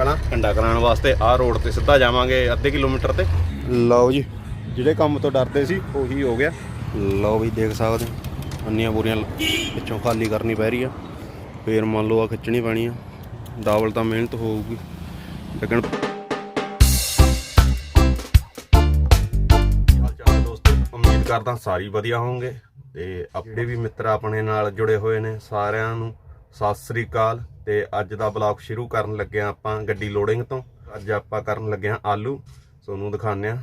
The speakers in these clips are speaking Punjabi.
ਪਹਿਲਾਂ ਕੰਡਾ ਕਰਾਉਣ ਵਾਸਤੇ ਆਹ ਰੋਡ ਤੇ ਸਿੱਧਾ ਜਾਵਾਂਗੇ ਅੱਧੇ ਕਿਲੋਮੀਟਰ ਤੇ। ਲਓ ਜੀ ਜਿਹੜੇ ਕੰਮ ਤੋਂ ਡਰਦੇ ਸੀ ਉਹੀ ਹੋ ਗਿਆ। ਲਓ ਵੀ ਦੇਖ ਸਕਦੇ ਅੰਨੀਆਂ ਬੋਰੀਆਂ ਪਿੱਛੋਂ ਖਾਲੀ ਕਰਨੀ ਪੈ ਰਹੀ ਆ। ਫੇਰ ਮੰਨ ਲਓ ਆ ਖਿੱਚਣੀ ਪੈਣੀ ਆ। ਡਬਲ ਤਾਂ ਮਿਹਨਤ ਹੋਊਗੀ। ਲੇਕਿਨ ਉਮੀਦ ਕਰਦਾ ਸਾਰੇ ਵਧੀਆ ਹੋਵੋਗੇ। ਤੇ ਆਪਣੇ ਵੀ ਮਿੱਤਰ ਆਪਣੇ ਨਾਲ ਜੁੜੇ ਹੋਏ ਨੇ ਸਾਰਿਆਂ ਨੂੰ। ਸਤਿ ਸ੍ਰੀ ਅਕਾਲ। ਤੇ ਅੱਜ ਦਾ ਬਲੌਗ ਸ਼ੁਰੂ ਕਰਨ ਲੱਗੇ ਹਾਂ ਆਪਾਂ ਗੱਡੀ ਲੋਡਿੰਗ ਤੋਂ। ਅੱਜ ਆਪਾਂ ਕਰਨ ਲੱਗੇ ਹਾਂ ਆਲੂ। ਤੁਹਾਨੂੰ ਦਿਖਾਉਂਦੇ ਆ,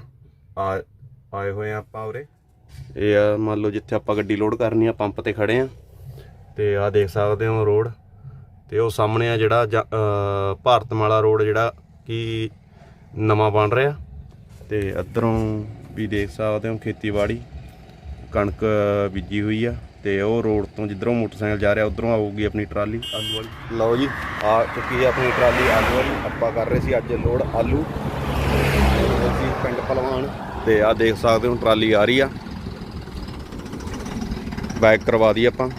ਆਏ ਹੋਏ ਆ ਆਪਾਂ ਉਰੇ। ਇਹ ਆ, ਮੰਨ ਲਓ ਜਿੱਥੇ ਆਪਾਂ ਗੱਡੀ ਲੋਡ ਕਰਨੀ ਆ, ਪੰਪ ਤੇ ਖੜੇ ਆ ਤੇ ਆ ਦੇਖ ਸਕਦੇ ਹੋ ਰੋਡ। ਤੇ ਉਹ ਸਾਹਮਣੇ ਆ ਜਿਹੜਾ ਜਾ- ਭਾਰਤਮਾਲਾ ਰੋਡ ਜਿਹੜਾ ਕਿ ਨਵਾਂ ਬਣ ਰਿਹਾ। ਤੇ ਇੱਧਰੋਂ ਵੀ ਦੇਖ ਸਕਦੇ ਹੋ ਖੇਤੀਬਾੜੀ। ਕਣਕ ਬੀਜੀ ਹੋਈ ਆ। ਤੇ ਉਹ ਰੋਡ ਤੋਂ ਜਿੱਧਰੋਂ ਮੋਟਰਸਾਈਕਲ ਜਾ ਰਿਹਾ, ਉਧਰੋਂ ਆਊਗੀ ਆਪਣੀ ਟਰਾਲੀ। ਆਲੂ ਵਾਲੀ ਲਓ ਜੀ, ਆ ਚੁੱਕੀ ਹੈ ਆਪਣੀ ਟਰਾਲੀ ਆਲੂ ਵਾਲੀ। ਆਪਾਂ ਕਰ ਰਹੇ ਸੀ ਅੱਜ ਲੋਡ ਆਲੂ। ਜੀ, ਪਿੰਡ ਪਹਿਲਵਾਨ। ਤੇ ਆ ਦੇਖ ਸਕਦੇ ਹੋ, ਟਰਾਲੀ ਆ ਰਹੀ ਆ। ਬੈਕ ਕਰਵਾ ਦੀ ਆਪਾਂ।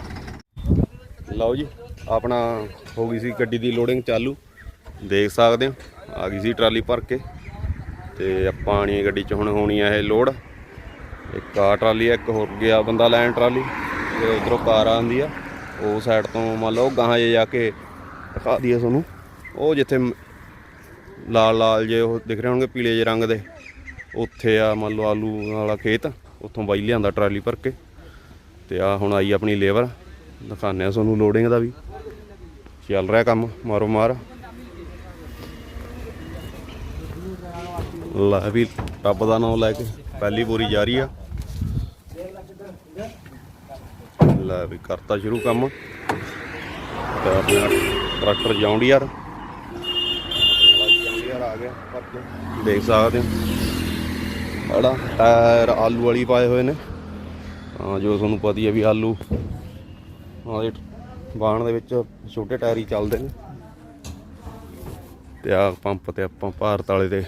ਲਓ ਜੀ, ਆਪਣਾ ਹੋ ਗਈ ਸੀ ਗੱਡੀ ਦੀ ਲੋਡਿੰਗ ਚਾਲੂ। ਦੇਖ ਸਕਦੇ ਹੋ, ਆ ਗਈ ਸੀ ਟਰਾਲੀ ਭਰ ਕੇ। ਤੇ ਆਪਾਂ ਆਣੀ ਗੱਡੀ 'ਚ, ਹੁਣ ਹੋਣੀ ਆ ਇਹ ਲੋਡ। ਇੱਕ ਆ ਟਰਾਲੀ ਆ ਇੱਕ ਹੋਰ ਗਿਆ ਬੰਦਾ ਲੈਣ ਟਰਾਲੀ। ਉਧਰੋਂ ਕਾਰ ਆਉਂਦੀ ਆ, ਉਹ ਸਾਈਡ ਤੋਂ ਮੰਨ ਲਓ ਗਾਹਾਂ ਜੇ ਜਾ ਕੇ ਦਿਖਾ ਦਈਏ ਤੁਹਾਨੂੰ। ਉਹ ਜਿੱਥੇ ਲਾਲ ਲਾਲ ਜੇ ਉਹ ਦਿਖ ਰਹੇ ਹੋਣਗੇ, ਪੀਲੇ ਜੇ ਰੰਗ ਦੇ। ਉੱਥੇ ਆ ਮੰਨ ਲਓ ਆਲੂ ਵਾਲਾ ਖੇਤ, ਉੱਥੋਂ ਬਾਈ ਲਿਆਂਦਾ ਟਰਾਲੀ ਭਰ ਕੇ। ਤੇ ਆ ਹੁਣ ਆਈ ਆਪਣੀ ਲੇਬਰ, ਦਿਖਾਉਂਦੇ ਆ ਤੁਹਾਨੂੰ ਲੋਡਿੰਗ ਦਾ ਵੀ। ਚੱਲ ਰਿਹਾ ਕੰਮ ਮਾਰੋ ਮਾਰ। ਲੈ ਵੀ ਟੱਬ ਦਾ ਨਾਮ ਲੈ ਕੇ, ਪਹਿਲੀ ਬੋਰੀ ਜਾ ਰਹੀ ਆ। ਲੈ ਵੀ ਕਰਤਾ ਸ਼ੁਰੂ ਕੰਮ। ਤੇ ਆਪਣਾ ਟਰੈਕਟਰ ਜੌਂਡੀਅਰ ਜੌਂਡੀਅਰ ਆ ਗਿਆ ਦੇਖ ਸਕਦੇ ਹੋ। ਬੜਾ ਟਾਇਰ ਆਲੂ ਵਾਲੀ ਪਾਏ ਹੋਏ ਨੇ। ਹਾਂ ਜੋ ਤੁਹਾਨੂੰ ਪਤਾ ਹੀ ਹੈ ਵੀ ਆਲੂ ਹਾਂ ਬਾਣ ਦੇ ਵਿੱਚ ਛੋਟੇ ਟਾਇਰ ਹੀ ਚੱਲਦੇ ਨੇ। ਤੇ ਆ ਪੰਪ ਤੇ ਆਪਾਂ ਭਾਰਤ ਵਾਲੇ ਦੇ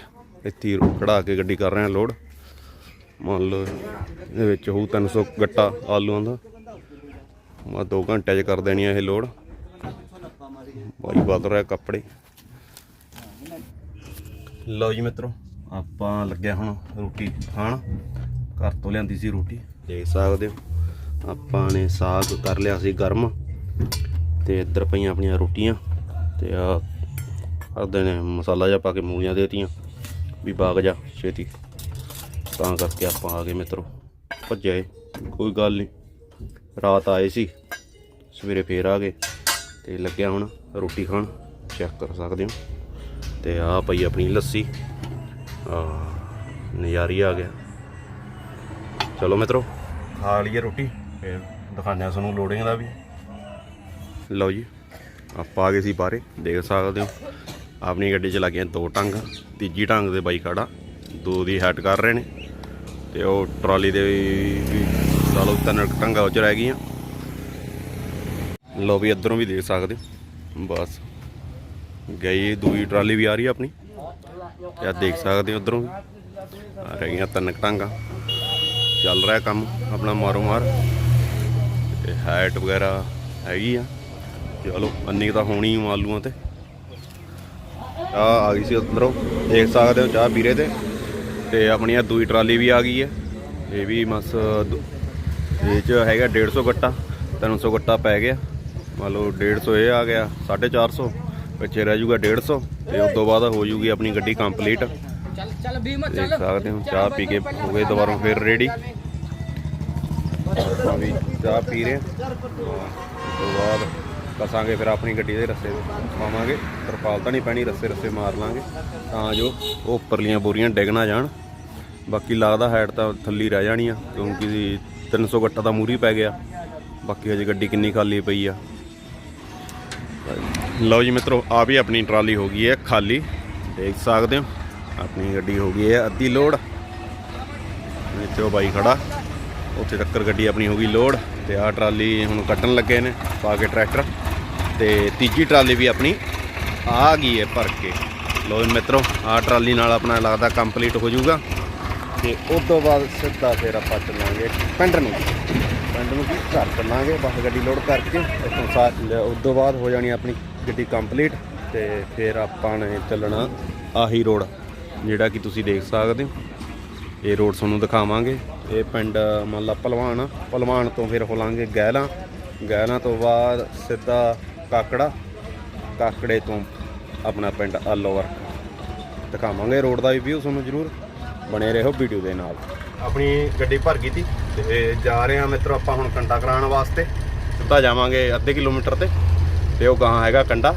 ਇੱਥੇ ਹੀ ਖੜਾ ਕੇ ਗੱਡੀ ਕਰ ਰਹੇ ਹਾਂ ਲੋਡ। ਮੰਨ ਲਓ ਇਹਦੇ ਵਿੱਚ ਹੋਊ 300 ਗੱਟਾ ਆਲੂਆਂ ਦਾ। ਮੈਂ 2 ਘੰਟੇ 'ਚ ਕਰ ਦੇਣੀ ਆ ਇਹ ਲੋਡ। ਬਾਈ ਵੱਧ ਰਿਹਾ ਕੱਪੜੇ। ਲਓ ਜੀ ਮਿੱਤਰੋ, ਆਪਾਂ ਲੱਗਿਆ ਹੁਣ ਰੋਟੀ ਖਾਣ। ਘਰ ਤੋਂ ਲਿਆਂਦੀ ਸੀ ਰੋਟੀ। ਦੇਖ ਸਕਦੇ ਹੋ, ਆਪਾਂ ਨੇ ਸਾਗ ਕਰ ਲਿਆ ਸੀ ਗਰਮ। ਤੇ ਇੱਧਰ ਪਈਆਂ ਆਪਣੀਆਂ ਰੋਟੀਆਂ। ਤੇ ਆ, ਅੱਧੇ ਨੇ ਮਸਾਲਾ ਜਿਹਾ ਪਾ ਕੇ ਮੂਲੀਆਂ ਦੇਤੀਆਂ। ਵੀ ਬਾਗ ਜਾ, ਛੇਤੀ। ਤਾਂ ਕਰਕੇ ਆਪਾਂ ਆ ਗਏ ਮਿੱਤਰੋ। ਭੱਜੇ ਕੋਈ ਗੱਲ ਨਹੀਂ ਰਾਤ ਆਏ ਸੀ, ਸਵੇਰੇ ਫੇਰ ਆ ਗਏ ਤੇ ਲੱਗਿਆ ਹੁਣ ਰੋਟੀ ਖਾਣ ਚੈੱਕ ਕਰ ਸਕਦੇ ਹੋ। ਤੇ ਆ ਪਈ ਆਪਣੀ ਲੱਸੀ, ਆ ਨਜ਼ਾਰੀ ਆ ਗਿਆ। ਚਲੋ ਮਿੱਤਰੋ, ਖਾ ਲਈਏ ਰੋਟੀ, ਫਿਰ ਦਿਖਾਉਂਦੇ ਆ ਤੁਹਾਨੂੰ ਲੋਡਿੰਗ ਦਾ ਵੀ। ਲਓ ਜੀ, ਆਪਾਂ ਆ ਗਏ ਸੀ ਬਾਹਰੇ, ਦੇਖ ਸਕਦੇ ਹੋ। ਆਪਣੀ ਗੱਡੀ 'ਚ ਲੱਗੀਆਂ ਦੋ ਟੰਗ, ਤੀਜੀ ਟੰਗ ਦੇ ਬਾਈ ਖੜਾ ਦੋ ਦੀ ਹੈਟ ਕਰ ਰਹੇ ਨੇ, ਤੇ ਉਹ ਟਰਾਲੀ ਦੇ ਵੀ ਸਾਲੋ ਤਿੰਨ ਟੰਗਾ ਉੱਚ ਰਹਿ ਗਈਆਂ। ਲਓ ਵੀ ਇੱਧਰੋਂ ਵੀ ਦੇਖ ਸਕਦੇ ਹੋ। ਬਸ। ਗਈ ਦੂਜੀ ਟਰਾਲੀ ਵੀ ਆ ਰਹੀ ਆਪਣੀ। ਤੇ ਦੇਖ ਸਕਦੇ ਹੋ ਉਧਰੋਂ ਆ ਰਹਿ ਗਈਆਂ ਤਿੰਨ ਟਾਂਗਾ। ਚੱਲ ਰਿਹਾ ਕੰਮ ਆਪਣਾ ਮਾਰੋ ਮਾਰ। ਤੇ ਹਾਈਟ ਵਗੈਰਾ ਹੈਗੀ ਆ। ਚਲੋ ਅੰਨੀ ਕੁ ਤਾਂ ਹੋਣੀ ਆਲੂਆਂ ਤੇ। ਆ ਆ ਗਈ ਸੀ ਅੰਦਰੋਂ ਦੇਖ ਸਕਦੇ ਹੋ ਚਾਹ ਪੀਰੇ ਤੇ। ਤੇ ਆਪਣੀ ਆ ਦੂਈ ਟਰਾਲੀ ਵੀ ਆ ਗਈ ਹੈ ਇਹ ਵੀ ਮਸ ਦ- ਇਹ ਚ ਹੈਗਾ 150 ਗੱਟਾ 300 ਗੱਟਾ ਪੈ ਗਿਆ। ਮੰਨ ਲਓ 150 ਇਹ ਆ ਗਿਆ 450 ਪਿੱਛੇ ਰਹਿ ਜਾਊਗਾ 150 ਤੇ ਉਸ ਤੋਂ ਬਾਅਦ ਹੋ ਜੂਗੀ ਆਪਣੀ ਗੱਡੀ ਕੰਪਲੀਟ। ਚੱਲ ਚੱਲ ਵੀ ਮਤ ਦੇਖ ਸਕਦੇ ਹੋ ਚਾਹ ਪੀ ਕੇ ਹੋ ਗਏ ਦੁਬਾਰਾ ਫਿਰ ਰੈਡੀ ਵੀ ਚਾਹ ਪੀ ਰਹੇ ਤੋਂ ਬਾਅਦ ਕਸਾਂਗੇ ਫਿਰ ਆਪਣੀ ਗੱਡੀ ਦੇ ਰਸਤੇ ਪਾਵਾਂਗੇ ਤਰਪਾਲ ਤਾਂ ਨਹੀਂ ਪੈਣੀ ਰਸਤੇ ਰਸਤੇ ਮਾਰ ਲਾਂਗੇ। ਤਾਂ ਜੋ ਉਹ ਉੱਪਰਲੀਆਂ ਬੋਰੀਆਂ ਡਿੱਗ ਨਾ ਜਾਣ। ਬਾਕੀ ਲੱਗਦਾ ਹਾਈਟ ਤਾਂ ਥੱਲੀ ਰਹਿ ਜਾਣੀ ਆ ਕਿਉਂਕਿ 300 ਗੱਟਾ ਤਾਂ ਮੂਰੀ ਪੈ ਗਿਆ। ਬਾਕੀ ਹਜੇ ਗੱਡੀ ਕਿੰਨੀ ਖਾਲੀ ਪਈ ਆ। ਲਓ ਜੀ ਮਿੱਤਰੋ, ਆ ਵੀ ਆਪਣੀ ਟਰਾਲੀ ਹੋ ਗਈ ਹੈ ਖਾਲੀ। ਦੇਖ ਸਕਦੇ ਹੋ, ਆਪਣੀ ਗੱਡੀ ਹੋ ਗਈ ਹੈ ਅੱਧੀ ਲੋਡ। ਵਿੱਚੋਂ ਬਾਈ ਖੜਾ। ਉੱਥੇ ਟੱਕਰ ਗੱਡੀ ਆਪਣੀ ਹੋ ਗਈ ਲੋਡ ਤੇ ਆਹ ਟਰਾਲੀ ਹੁਣ ਕੱਟਣ ਲੱਗੇ ਨੇ, ਪਾ ਕੇ ਟਰੈਕਟਰ। ਤੇ ਤੀਜੀ ਟਰਾਲੀ ਵੀ ਆਪਣੀ ਆ ਗਈ ਹੈ ਭਰ ਕੇ। ਲੋ ਜੀ ਮਿੱਤਰੋ, ਆਹ ਟਰਾਲੀ ਨਾਲ ਆਪਣਾ ਲੱਗਦਾ ਕੰਪਲੀਟ ਹੋ ਜਾਊਗਾ। ਤੇ ਉਸ ਤੋਂ ਬਾਅਦ ਸਿੱਧਾ ਫਿਰ ਆਪਾਂ ਚੱਲਾਂਗੇ ਪਿੰਡ ਨੂੰ। ਪਿੰਡ ਨੂੰ ਕੀ? ਘਰ ਚੱਲਾਂਗੇ, ਬਸ ਗੱਡੀ ਲੋਡ ਕਰਕੇ ਇੱਥੋਂ ਸਾਰ ਉਸ ਤੋਂ ਬਾਅਦ ਹੋ ਜਾਣੀ ਆਪਣੀ ਗੱਡੀ ਕੰਪਲੀਟ ਤੇ ਫਿਰ ਆਪਾਂ ਨੇ ਚੱਲਣਾ ਆਹੀ ਰੋਡ ਜਿਹੜਾ ਕਿ ਤੁਸੀਂ ਦੇਖ ਸਕਦੇ ਹੋ। ਇਹ ਰੋਡ ਤੁਹਾਨੂੰ ਦਿਖਾਵਾਂਗੇ। ਇਹ ਪਿੰਡ, ਮੰਨ ਲਾ ਭਲਵਾਨ ਆ। ਭਲਵਾਨ ਤੋਂ ਫਿਰ ਹੋਲਾਂਗੇ ਗਹਿਲਾਂ। ਗਹਿਲਾਂ ਤੋਂ ਬਾਅਦ ਸਿੱਧਾ ਕਾਕੜਾ, ਕਾਕੜੇ ਤੋਂ ਆਪਣਾ ਪਿੰਡ ਆਲੋਵਰ ਦਿਖਾਵਾਂਗੇ ਰੋਡ ਦਾ ਵੀ ਵਿਊ ਤੁਹਾਨੂੰ ਜ਼ਰੂਰ। ਬਣੇ ਰਹੋ ਵੀਡੀਓ ਦੇ ਨਾਲ। ਆਪਣੀ ਗੱਡੀ ਭਰ ਗਈ ਤੀ ਤੇ ਜਾ ਰਹੇ ਹਾਂ ਮਿੱਤਰੋ ਆਪਾਂ ਹੁਣ ਕੰਡਾ ਕਰਾਉਣ ਵਾਸਤੇ। ਸਿੱਧਾ ਜਾਵਾਂਗੇ ਅੱਧੇ ਕਿਲੋਮੀਟਰ ਤੇ ਤੇ ਉਹ ਗਾਂ ਹੈਗਾ ਕੰਡਾ।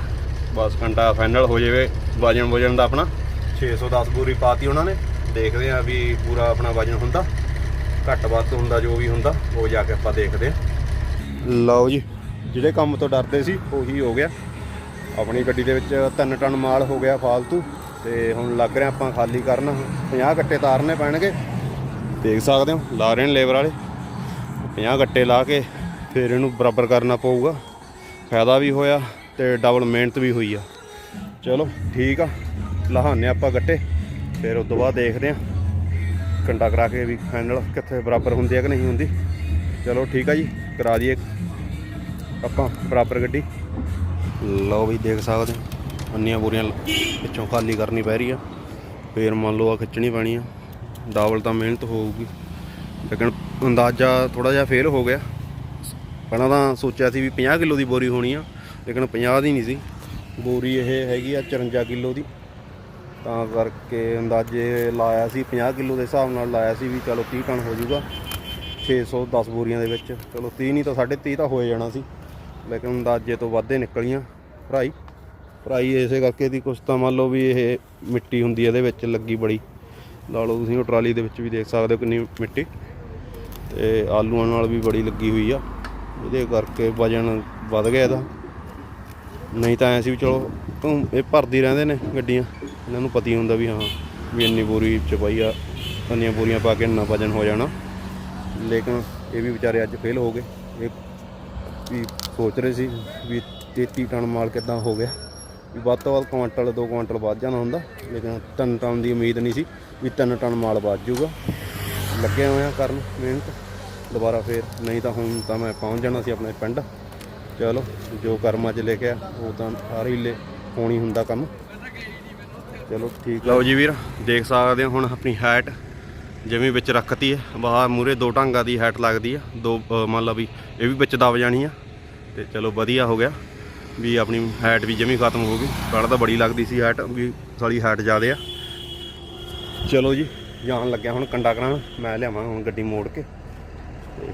ਬਸ ਕੰਡਾ ਫਾਈਨਲ ਹੋ ਜਾਵੇ ਵਜਨ ਵਜਨ ਦਾ ਆਪਣਾ। 610 ਬੂਰੀ ਪਾਤੀ ਉਹਨਾਂ ਨੇ। ਦੇਖਦੇ ਆ ਵੀ ਪੂਰਾ ਆਪਣਾ ਵਜਨ ਹੁੰਦਾ। ਘੱਟ ਵੱਧ ਹੁੰਦਾ ਜੋ ਵੀ ਹੁੰਦਾ, ਉਹ ਜਾ ਕੇ ਆਪਾਂ ਦੇਖਦੇ ਆ ਲਓ ਜੀ, ਜਿਹੜੇ ਕੰਮ ਤੋਂ ਡਰਦੇ ਸੀ, ਉਹੀ ਹੋ ਗਿਆ। ਆਪਣੀ ਗੱਡੀ ਦੇ ਵਿੱਚ 3 ਟਨ ਮਾਲ ਹੋ ਗਿਆ ਫਾਲਤੂ। ਤੇ ਹੁਣ ਲੱਗ ਰਿਹਾ ਆਪਾਂ ਖਾਲੀ ਕਰਨ 50 ਗੱਟੇ ਤਾਰਨੇ ਪੈਣਗੇ। ਦੇਖ ਸਕਦੇ ਹੋ, ਲਾ ਰਹੇ ਨੇ ਲੇਬਰ ਵਾਲੇ। 50 ਗੱਟੇ ਲਾ ਕੇ ਫਿਰ ਇਹਨੂੰ ਬਰਾਬਰ ਕਰਨਾ ਪਊਗਾ। ਫਾਇਦਾ ਵੀ ਹੋਇਆ ਤੇ ਡਬਲ ਮਿਹਨਤ ਵੀ ਹੋਈ ਆ। ਚਲੋ, ਠੀਕ ਆ। ਲਹਾਨੇ ਆਪਾਂ ਗੱਟੇ। ਫਿਰ ਉਸ ਤੋਂ ਬਾਅਦ ਦੇਖਦੇ ਆ ਕੰਡਾ ਕਰਾ ਕੇ ਵੀ ਫਾਈਨਲ ਕਿੱਥੇ ਬਰਾਬਰ ਹੁੰਦੀ ਆ ਕਿ ਨਹੀਂ ਹੁੰਦੀ। ਚਲੋ, ਠੀਕ ਆ ਜੀ। ਕਰਾ ਦਈਏ। ਆਪਾਂ ਬਰਾਬਰ ਗੱਡੀ। ਲਓ ਵੀ, ਦੇਖ ਸਕਦੇ ਹੋ। ਅੰਨੀਆਂ ਬੋਰੀਆਂ ਪਿੱਛੋਂ ਖਾਲੀ ਕਰਨੀ ਪੈ ਰਹੀ ਆ। ਫੇਰ ਮੰਨ ਲਓ ਆ ਖਿੱਚਣੀ ਪੈਣੀ ਆ। ਡਬਲ ਤਾਂ ਮਿਹਨਤ ਹੋਊਗੀ। ਲੇਕਿਨ ਅੰਦਾਜ਼ਾ ਥੋੜਾ ਜਿਹਾ ਫੇਲ ਹੋ ਗਿਆ। ਪਹਿਲਾਂ ਤਾਂ ਸੋਚਿਆ ਸੀ ਵੀ 50 ਕਿਲੋ ਦੀ ਬੋਰੀ ਹੋਣੀ ਆ, ਲੇਕਿਨ 50 ਦੀ ਨਹੀਂ ਸੀ। ਬੋਰੀ ਇਹ ਹੈਗੀ ਆ 54 ਕਿਲੋ ਦੀ। ਤਾਂ ਕਰਕੇ ਅੰਦਾਜ਼ੇ ਲਾਇਆ ਸੀ 50 ਕਿਲੋ ਦੇ ਹਿਸਾਬ ਨਾਲ ਲਾਇਆ ਸੀ ਵੀ ਚਲੋ 30 ਟਨ ਹੋ ਜਾਊਗਾ। 610 ਬੋਰੀਆਂ ਦੇ ਵਿੱਚ। ਚਲੋ 30 ਨਹੀਂ ਤਾਂ 30.5 ਤਾਂ ਹੋਏ ਜਾਣਾ ਸੀ। ਲੇਕਿਨ ਅੰਦਾਜ਼ੇ ਤੋਂ ਵੱਧੇ ਨਿਕਲੀਆਂ। ਭਰਾਈ ਭਰਾਈ, ਇਸੇ ਕਰਕੇ ਦੀ ਕੁਛ ਤਾਂ ਮੰਨ ਲਓ ਵੀ ਇਹ ਮਿੱਟੀ ਹੁੰਦੀ ਹੈ ਇਹਦੇ ਵਿੱਚ, ਲੱਗੀ ਬੜੀ। ਲਾ ਲਓ ਤੁਸੀਂ ਉਹ ਟਰਾਲੀ ਦੇ ਵਿੱਚ ਵੀ ਦੇਖ ਸਕਦੇ ਹੋ ਕਿੰਨੀ ਮਿੱਟੀ। ਤੇ ਆਲੂਆਂ ਨਾਲ ਵੀ ਬੜੀ ਲੱਗੀ ਹੋਈ ਆ। ਇਹਦੇ ਕਰਕੇ ਵਜਨ ਵੱਧ ਗਿਆ ਇਹਦਾ। ਨਹੀਂ ਤਾਂ ਐ ਸੀ ਵੀ ਚਲੋ ਇਹ ਭਰਦੀ ਰਹਿੰਦੇ ਨੇ ਗੱਡੀਆਂ। ਇਹਨਾਂ ਨੂੰ ਪਤੀ ਹੁੰਦਾ ਵੀ ਹਾਂ, ਵੀ ਇੰਨੀ ਬੋਰੀ ਚ ਪਈ ਆ, ਇੰਨੀਆਂ ਬੋਰੀਆਂ ਪਾ ਕੇ ਇੰਨਾ ਵਜਨ ਹੋ ਜਾਣਾ। ਲੇਕਿਨ ਇਹ ਵੀ ਵਿਚਾਰੇ ਅੱਜ ਫੇਲ ਹੋ ਗਏ। ਇਹ ਵੀ ਸੋਚ ਰਹੇ ਸੀ ਵੀ 33 ਟਨ ਮਾਲ ਕਿੱਦਾਂ ਹੋ ਗਿਆ। ਵੀ ਵੱਧ ਤੋਂ ਵੱਧ ਕੁਆਂਟਲ 2 ਕੁਆਂਟਲ ਵੱਧ ਜਾਣਾ ਹੁੰਦਾ, ਲੇਕਿਨ 3 ਟਨ ਦੀ ਉਮੀਦ ਨਹੀਂ ਸੀ ਵੀ 3 ਟਨ ਮਾਲ ਵੱਧ ਜਾਊਗਾ। ਲੱਗੇ ਹੋਏ ਆ ਕਰਨ ਮਿਹਨਤ, ਦੁਬਾਰਾ ਫੇਰ ਨਹੀਂ ਤਾਂ ਹੁਣ ਤਾਂ ਮੈਂ ਪਹੁੰਚ ਜਾਣਾ ਸੀ ਆਪਣੇ ਪਿੰਡ। ਚਲੋ, ਜੋ ਕਰਮਾਂ 'ਚ ਲਿਖਿਆ ਉਹ ਤਾਂ ਸਾਰੇ ਹੀ ਲੈ ਹੋਣੀ ਹੁੰਦਾ ਕੰਮ। ਚਲੋ, ਠੀਕ ਲਓ ਜੀ ਵੀਰ, ਦੇਖ ਸਕਦੇ ਹੋ ਹੁਣ ਆਪਣੀ ਹੈਟ ਜਿਵੇਂ ਵਿੱਚ ਰੱਖਤੀ ਹੈ। ਬਾਹਰ ਮੂਰੇ ਦੋ ਢਾਂਗਾ ਦੀ ਹੈਟ ਲੱਗਦੀ ਆ, ਦੋ ਮੰਨ ਲਾ ਵੀ ਇਹ ਵੀ ਵਿੱਚ ਦਬ ਜਾਣੀ ਆ। ਤੇ ਚਲੋ ਵਧੀਆ ਹੋ ਗਿਆ। ਵੀ ਆਪਣੀ ਹਾਈਟ ਵੀ ਜਮੀ ਖਤਮ ਹੋ ਗਈ। ਪਹਿਲਾਂ ਤਾਂ ਬੜੀ ਲੱਗਦੀ ਸੀ ਹਾਈਟ ਵੀ ਸਾਲੀ ਹਾਈਟ ਜ਼ਿਆਦੇ ਆ। ਚਲੋ ਜੀ, ਜਾਣ ਲੱਗਿਆ ਹੁਣ ਕੰਡਾ ਕਰਾਂ ਮੈਂ ਲਿਆਵਾਂ ਹੁਣ ਗੱਡੀ ਮੋੜ ਕੇ। ਤੇ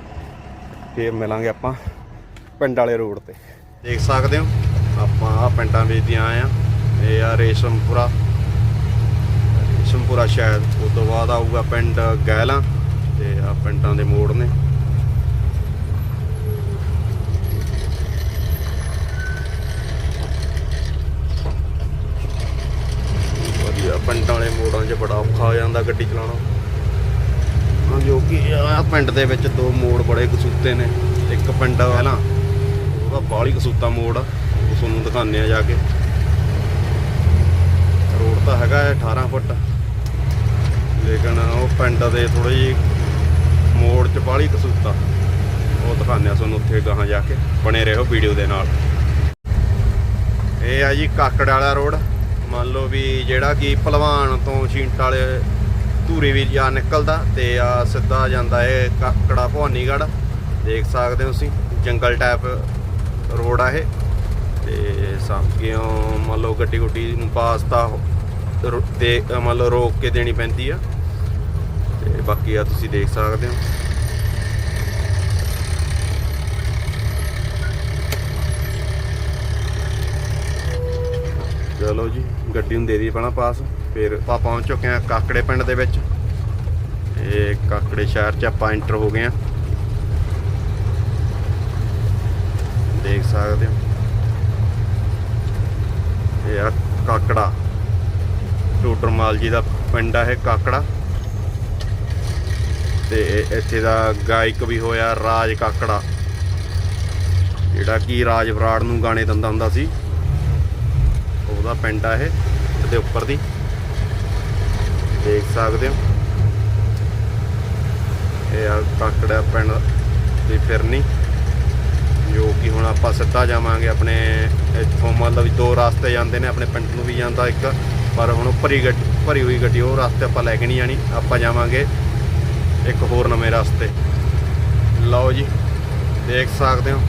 ਫੇਰ ਮਿਲਾਂਗੇ ਆਪਾਂ ਪਿੰਡ ਵਾਲੇ ਰੋਡ ਤੇ। ਦੇਖ ਸਕਦੇ ਹੋ, ਆਪਾਂ ਆ ਪਿੰਡਾਂ ਵਿੱਚ ਆਏ ਆ। ਇਹ ਆ ਰੇਸ਼ਮਪੁਰਾ। ਰੇਸ਼ਮਪੁਰਾ ਸ਼ਾਇਦ ਉਸ ਤੋਂ ਬਾਅਦ ਆਊਗਾ ਪਿੰਡ ਗਹਿਲਾਂ। ਤੇ ਆ ਪਿੰਡਾਂ ਦੇ ਮੋੜ ਨੇ ਵਧੀਆ ਪਿੰਡਾਂ 'ਚ ਬੜਾ ਔਖਾ ਹੋ ਜਾਂਦਾ ਗੱਡੀ ਚਲਾਉਣਾ। ਜੋ ਕਿ ਆ ਪਿੰਡ ਦੇ ਵਿੱਚ ਦੋ ਮੋੜ ਬੜੇ ਕਸੂਤੇ ਨੇ। ਇੱਕ ਪਿੰਡ ਪਹਿਲਾਂ ਉਹਦਾ ਬਾਹਲੀ ਕਸੂਤਾ ਮੋੜ ਆ, ਉਹ ਤੁਹਾਨੂੰ ਦਿਖਾਉਂਦੇ ਆ ਜਾ ਕੇ। ਰੋਡ ਤਾਂ ਹੈਗਾ ਹੈ 18 ਫੁੱਟ। ਲੇਕਿਨ ਉਹ ਪਿੰਡ ਦੇ ਥੋੜੀ ਜਿਹੀ ਮੋੜ 'ਚ ਬਾਹਲੀ ਕਸੂਤਾ। ਉਹ ਦਿਖਾਉਂਦੇ ਆ ਤੁਹਾਨੂੰ ਉੱਥੇ ਗਾਹਾਂ ਜਾ ਕੇ। ਬਣੇ ਰਹੋ ਵੀਡੀਓ ਦੇ ਨਾਲ। ਇਹ ਆ ਜੀ ਕਾਕੜ ਵਾਲਾ ਰੋਡ। ਮੰਨ ਲਓ ਵੀ ਜਿਹੜਾ ਕਿ ਭਲਵਾਨ ਤੋਂ ਛੀਂਟ ਵਾਲੇ ਧੂਰੀ ਵੀ ਜਾ ਨਿਕਲਦਾ ਤੇ ਆ ਸਿੱਧਾ ਜਾਂਦਾ ਇਹ ਕੜਾ ਭਵਾਨੀਗੜ੍ਹ। ਦੇਖ ਸਕਦੇ ਹੋ ਤੁਸੀਂ, ਜੰਗਲ ਟਾਈਪ ਰੋਡ ਆ ਇਹ। ਤੇ ਸਾਹਮਣਿਓਂ ਮੰਨ ਲਓ ਗੱਡੀ ਗੁੱਡੀ ਨੂੰ ਪਾਸ ਤਾਂ ਰੋ- ਤੇ ਮੰਨ ਲਓ ਰੋਕ ਕੇ ਦੇਣੀ ਪੈਂਦੀ ਆ। ਤੇ ਬਾਕੀ ਆ ਤੁਸੀਂ ਦੇਖ ਸਕਦੇ ਹੋ ਚਲੋ ਜੀ ਗੱਡੀ ਨੂੰ ਦੇ ਦੀ ਪਹਿਲਾਂ ਪਾਸ। ਫਿਰ ਆਪਾਂ ਪਹੁੰਚ ਚੁੱਕੇ ਆ ਕਾਕੜੇ ਪਿੰਡ ਦੇ ਵਿੱਚ। ਇਹ ਕਾਕੜੇ ਸ਼ਹਿਰ ਚ ਆਪਾਂ ਐਂਟਰ ਹੋ ਗਏ ਆ। ਦੇਖ ਸਕਦੇ ਹੋ। ਇਹ ਆ ਕਾਕੜਾ। ਟੋਟਰ ਮਾਲ ਜੀ ਦਾ ਪਿੰਡ ਆ ਇਹ ਕਾਕੜਾ। ਤੇ ਇੱਥੇ ਦਾ ਗਾਇਕ ਵੀ ਹੋਇਆ ਰਾਜ ਕਾਕੜਾ। ਜਿਹੜਾ ਕਿ ਰਾਜ ਬਰਾੜ ਨੂੰ ਗਾਣੇ ਦਿੰਦਾ ਹੁੰਦਾ ਸੀ। ਉਹਦਾ ਪਿੰਡ ਆ ਇਹ ਇਹਦੇ ਉੱਪਰ ਦੀ। ਦੇਖ ਸਕਦੇ ਹੋ। ਇਹ ਆ ਕਾਕੜਾ ਪਿੰਡ ਦੀ ਫਿਰਨੀ, ਜੋ ਕਿ ਹੁਣ ਆਪਾਂ ਸਿੱਧਾ ਜਾਵਾਂਗੇ ਆਪਣੇ ਇੱਥੋਂ, ਮਤਲਬ ਦੋ ਰਸਤੇ ਜਾਂਦੇ ਨੇ, ਆਪਣੇ ਪਿੰਡ ਨੂੰ ਵੀ ਜਾਂਦਾ ਇੱਕ, ਪਰ ਹੁਣ ਭਰੀ ਗੱਡੀ ਭਰੀ ਹੋਈ ਗੱਡੀ, ਉਹ ਰਸਤੇ ਆਪਾਂ ਲੈ ਕੇ ਨਹੀਂ ਜਾਣੀ, ਆਪਾਂ ਜਾਵਾਂਗੇ ਇੱਕ ਹੋਰ ਨਵੇਂ ਰਸਤੇ। ਲਓ ਜੀ, ਦੇਖ ਸਕਦੇ ਹੋ।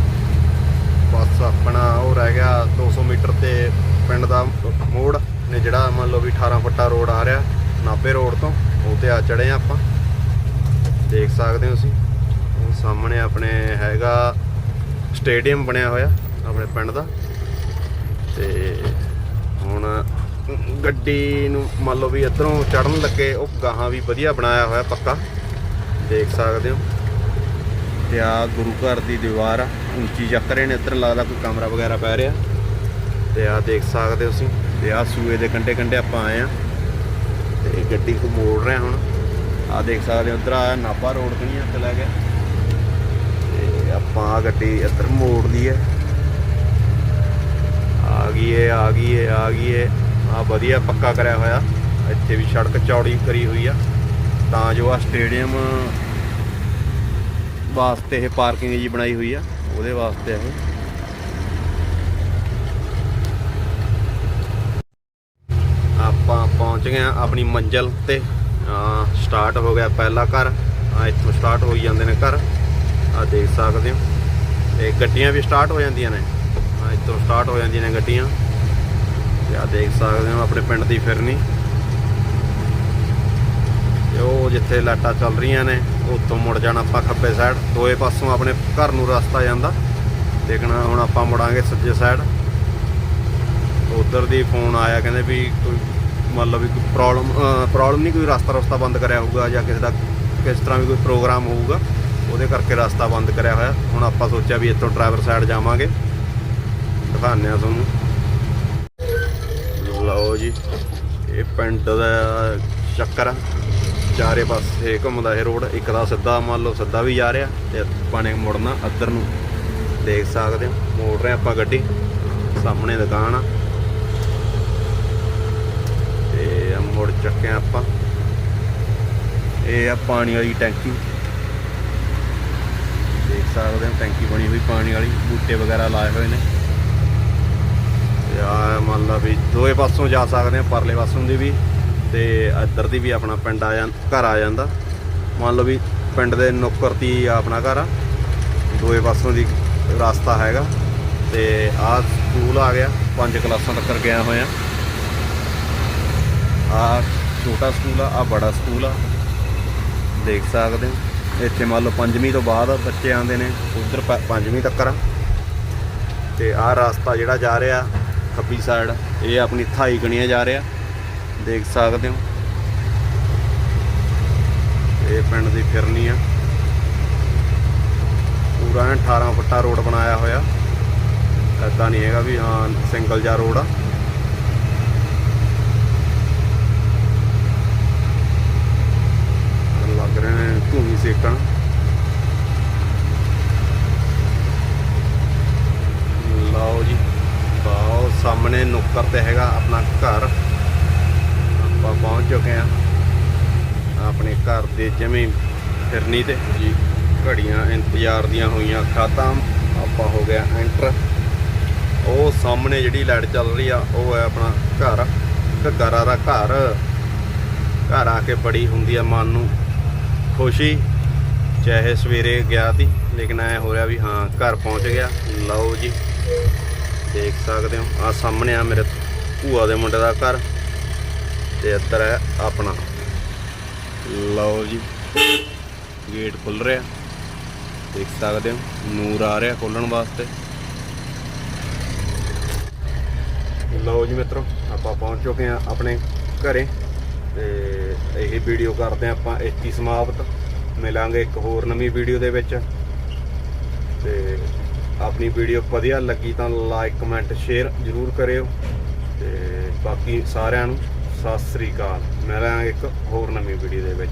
ਬਸ ਆਪਣਾ ਉਹ ਰਹਿ ਗਿਆ 200 ਮੀਟਰ ਤੇ ਪਿੰਡ ਦਾ ਮੋੜ ਨੇ ਜਿਹੜਾ ਮੰਨ ਲਓ ਵੀ 18 ਫੱਟਾ ਰੋਡ ਆ ਰਿਹਾ, ਨਾਭੇ ਰੋਡ ਤੋਂ, ਉਹ ਤੇ ਆ ਚੜੇ ਆ ਆਪਾਂ। ਦੇਖ ਸਕਦੇ ਹੋ ਤੁਸੀਂ। ਉਹ ਸਾਹਮਣੇ ਆਪਣੇ ਹੈਗਾ ਸਟੇਡੀਅਮ ਬਣਿਆ ਹੋਇਆ, ਆਪਣੇ ਪਿੰਡ ਦਾ। ਤੇ ਹੁਣ ਗੱਡੀ ਨੂੰ ਮੰਨ ਲਓ ਵੀ ਇਧਰੋਂ ਚੜਨ ਲੱਗੇ, ਉਹ ਗਾਹਾਂ ਵੀ ਵਧੀਆ ਬਣਾਇਆ ਹੋਇਆ ਪੱਕਾ। ਦੇਖ ਸਕਦੇ ਹੋ। ਤੇ ਆ ਗੁਰੂ ਘਰ ਦੀ ਦੀਵਾਰ ਆ, ਉੱਚੀ ਚੱਕ ਰਹੇ ਨੇ, ਇੱਧਰ ਲੱਗਦਾ ਕੋਈ ਕਮਰਾ ਵਗੈਰਾ ਪੈ ਰਿਹਾ। ਤੇ ਆ ਦੇਖ ਸਕਦੇ ਹੋ ਤੁਸੀਂ। ਤੇ ਆ ਸੂਏ ਦੇ ਕੰਢੇ ਕੰਢੇ ਆਪਾਂ ਆਏ ਆ। ਤੇ ਗੱਡੀ ਨੂੰ ਮੋੜ ਰਹੇ ਹੁਣ। ਆ ਦੇਖ ਸਕਦੇ ਹੋ ਉੱਧਰ ਆ ਨਾਭਾ ਰੋਡ ਕਣੀਆਂ ਚਲਾ ਗਿਆ। ਤੇ ਆਪਾਂ ਆ ਗੱਡੀ ਇੱਧਰ ਮੋੜ ਲਈ ਹੈ। ਆ ਗਈ ਏ, ਆ ਗਈ ਏ, ਆ ਗਈ ਏ। ਆ ਵਧੀਆ ਪੱਕਾ ਕਰਿਆ ਹੋਇਆ। ਇੱਥੇ ਵੀ ਸੜਕ ਚੌੜੀ ਕਰੀ ਹੋਈ ਆ। ਤਾਂ ਜੋ ਆ ਸਟੇਡੀਅਮ ਵਾਸਤੇ ਇਹ ਪਾਰਕਿੰਗ ਜੀ ਬਣਾਈ ਹੋਈ ਆ, ਉਹਦੇ ਵਾਸਤੇ ਇਹ ਆਪਾਂ ਪਹੁੰਚ ਗਏ ਆ ਆਪਣੀ ਮੰਜ਼ਿਲ ਤੇ। ਸਟਾਰਟ ਹੋ ਗਿਆ ਪਹਿਲਾ ਘਰ। ਇੱਥੋਂ ਸਟਾਰਟ ਹੋਈ ਜਾਂਦੇ ਨੇ ਘਰ। ਆ, ਦੇਖ ਸਕਦੇ ਹੋ। ਤੇ ਗੱਡੀਆਂ ਵੀ ਸਟਾਰਟ ਹੋ ਜਾਂਦੀਆਂ ਨੇ। ਇੱਥੋਂ ਸਟਾਰਟ ਹੋ ਜਾਂਦੀਆਂ ਨੇ ਗੱਡੀਆਂ। ਤੇ ਆ, ਦੇਖ ਸਕਦੇ ਹੋ, ਆਪਣੇ ਪਿੰਡ ਦੀ ਫਿਰਨੀ। ਤੇ ਉਹ ਜਿੱਥੇ ਲਾਟਾਂ ਚੱਲ ਰਹੀਆਂ ਨੇ, ਉੱਥੋਂ ਮੁੜ ਜਾਣਾ ਆਪਾਂ ਖੱਬੇ ਸਾਈਡ ਦੋਏ ਪਾਸੋਂ ਆਪਣੇ ਘਰ ਨੂੰ ਰਸਤਾ ਜਾਂਦਾ। ਦੇਖਣਾ, ਹੁਣ ਆਪਾਂ ਮੁੜਾਂਗੇ ਸੱਜੇ ਸਾਈਡ ਉਧਰ ਦੀ ਫੋਨ ਆਇਆ, ਕਹਿੰਦੇ ਵੀ ਕੋਈ ਮੰਨ ਲਓ ਵੀ ਕੋਈ ਪ੍ਰੋਬਲਮ ਪ੍ਰੋਬਲਮ ਨਹੀਂ, ਕੋਈ ਰਸਤਾ ਰਸਤਾ ਬੰਦ ਕਰਿਆ ਹੋਊਗਾ ਜਾਂ ਕਿਸੇ ਦਾ ਕਿਸ ਤਰ੍ਹਾਂ ਵੀ ਕੋਈ ਪ੍ਰੋਗਰਾਮ ਹੋਊਗਾ, ਉਹਦੇ ਕਰਕੇ ਰਸਤਾ ਬੰਦ ਕਰਿਆ ਹੋਇਆ। ਹੁਣ ਆਪਾਂ ਸੋਚਿਆ ਵੀ ਇੱਥੋਂ ਡਰਾਈਵਰ ਸਾਈਡ ਜਾਵਾਂਗੇ। ਦਿਖਾਉਂਦੇ ਆ ਤੁਹਾਨੂੰ। ਲਓ ਜੀ, ਇਹ ਪਿੰਡ ਦਾ ਚੱਕਰ ਆ। ਚਾਰੇ ਪਾਸੇ ਘੁੰਮਦਾ ਇਹ ਰੋਡ, ਇੱਕ ਦਾ ਸਿੱਧਾ ਮੰਨ ਲਓ ਸਿੱਧਾ ਵੀ ਜਾ ਰਿਹਾ ਤੇ ਆਪਾਂ ਨੇ ਮੁੜਨਾ ਅੱਧਰ ਨੂੰ। ਦੇਖ ਸਕਦੇ ਹੋ, ਮੋੜ ਰਹੇ ਆਪਾਂ ਗੱਡੀ। ਸਾਹਮਣੇ ਦੁਕਾਨ ਆ ਤੇ ਆ ਮੁੜ ਚੱਕੇ ਆ ਆਪਾਂ। ਇਹ ਆ ਪਾਣੀ ਵਾਲੀ ਟੈਂਕੀ। ਦੇਖ ਸਕਦੇ ਹੋ, ਟੈਂਕੀ ਬਣੀ ਹੋਈ ਪਾਣੀ ਵਾਲੀ। ਬੂਟੇ ਵਗੈਰਾ ਲਾਏ ਹੋਏ ਨੇ। ਤੇ ਆ ਮੰਨ ਲਾ ਵੀ ਦੋਏ ਪਾਸੋਂ ਜਾ ਸਕਦੇ ਆ ਪਰਲੇ ਪਾਸੋਂ ਦੀ ਵੀ ਤੇ ਇੱਧਰ ਦੀ ਵੀ ਆਪਣਾ ਪਿੰਡ ਆ ਜਾਂ, ਘਰ ਆ ਜਾਂਦਾ। ਮੰਨ ਲਓ ਵੀ ਪਿੰਡ ਦੇ ਨੁੱਕਰ ਤੀ ਆ ਆਪਣਾ ਘਰ ਆ। ਦੋਏ ਪਾਸੋਂ ਦੀ ਰਸਤਾ ਹੈਗਾ। ਤੇ ਆਹ ਸਕੂਲ ਆ ਗਿਆ। ਪੰਜ ਕਲਾਸਾਂ ਤੱਕ ਗਿਆ ਹੋਇਆ। ਆ ਛੋਟਾ ਸਕੂਲ ਆ ਆ ਬੜਾ ਸਕੂਲ ਆ। ਦੇਖ ਸਕਦੇ ਹੋ। ਇੱਥੇ ਮੰਨ ਲਓ ਪੰਜਵੀਂ ਤੋਂ ਬਾਅਦ ਬੱਚੇ ਆਉਂਦੇ ਨੇ, ਉਧਰ ਪੰਜਵੀਂ ਤੱਕ ਆ। ਤੇ ਆਹ ਰਸਤਾ ਜਿਹੜਾ ਜਾ ਰਿਹਾ, ਖੱਬੀ ਸਾਈਡ ਇਹ ਆਪਣੀ ਥਾਈ ਗਣੀਆਂ ਜਾ ਰਿਹਾ। ਦੇਖ ਸਕਦੇ ਹੋ। ਇਹ ਪਿੰਡ ਦੀ ਫਿਰਨੀ ਆ। ਪੂਰਾ ਐਨ 18 ਫੁੱਟਾ ਰੋਡ ਬਣਾਇਆ ਹੋਇਆ। ਐਦਾਂ ਨਹੀਂ ਹੈਗਾ ਵੀ ਹਾਂ ਸਿੰਗਲ ਜਾ ਰੋਡ ਆ ਲੱਗ ਰਹੇ ਨੇ ਸੇਕਣ ਲਓ ਜੀ ਬਾਓ ਸਾਹਮਣੇ ਨੁੱਕਰ ਤੇ ਹੈਗਾ ਆਪਣਾ ਘਰ। ਆਪਾਂ ਪਹੁੰਚ ਚੁੱਕੇ ਆ ਆਪਣੇ ਘਰ ਦੇ ਜਿਵੇਂ ਫਿਰਨੀ ਤੇ। ਜੀ, ਘੜੀਆਂ ਇੰਤਜ਼ਾਰ ਦੀਆਂ ਹੋਈਆਂ, ਖਾਤਾਂ। ਆਪਾਂ ਹੋ ਗਿਆ ਐਂਟਰ ਉਹ ਸਾਹਮਣੇ ਜਿਹੜੀ ਲਾਈਟ ਚੱਲ ਰਹੀ ਆ, ਉਹ ਹੈ ਆਪਣਾ ਘਰ। ਘਰਾਂ ਦਾ ਘਰ। ਘਰ ਆ ਕੇ ਬੜੀ ਹੁੰਦੀ ਆ ਮਨ ਨੂੰ ਖੁਸ਼ੀ। ਚਾਹੇ ਸਵੇਰੇ ਗਿਆ ਸੀ, ਲੇਕਿਨ ਐ ਹੋ ਰਿਹਾ ਵੀ ਹਾਂ, ਘਰ ਪਹੁੰਚ ਗਿਆ। ਲਓ ਜੀ, ਦੇਖ ਸਕਦੇ ਹੋ ਆ ਸਾਹਮਣੇ ਆ ਮੇਰੇ ਭੂਆ ਦੇ ਮੁੰਡੇ ਦਾ ਘਰ ਤੇ ਇੱਧਰ ਹੈ ਆਪਣਾ। ਲਓ ਜੀ, ਗੇਟ ਖੁੱਲ ਰਿਹਾ। ਦੇਖ ਸਕਦੇ ਹੋ, ਨੂਰ ਆ ਰਿਹਾ ਖੋਲਣ ਵਾਸਤੇ। ਲਓ ਜੀ ਮਿੱਤਰੋ, ਆਪਾਂ ਪਹੁੰਚ ਚੁੱਕੇ ਆ ਆਪਣੇ ਘਰੇ ਤੇ ਇਹ ਵੀਡੀਓ ਕਰਦੇ ਹਾਂ ਆਪਾਂ, ਇੱਥੇ ਹੀ ਸਮਾਪਤ। ਮਿਲਾਂਗੇ ਇੱਕ ਹੋਰ ਨਵੀਂ ਵੀਡੀਓ ਦੇ ਵਿੱਚ। ਤੇ ਆਪਣੀ ਵੀਡੀਓ ਵਧੀਆ ਲੱਗੀ ਤਾਂ ਲਾਈਕ ਕਮੈਂਟ ਸ਼ੇਅਰ ਜ਼ਰੂਰ ਕਰਿਓ। ਤੇ ਬਾਕੀ ਸਾਰਿਆਂ ਨੂੰ ਸਤਿ ਸ੍ਰੀ ਅਕਾਲ। ਮਿਲਾਂਗੇ ਇੱਕ ਹੋਰ ਨਵੀਂ ਵੀਡੀਓ ਦੇ ਵਿੱਚ।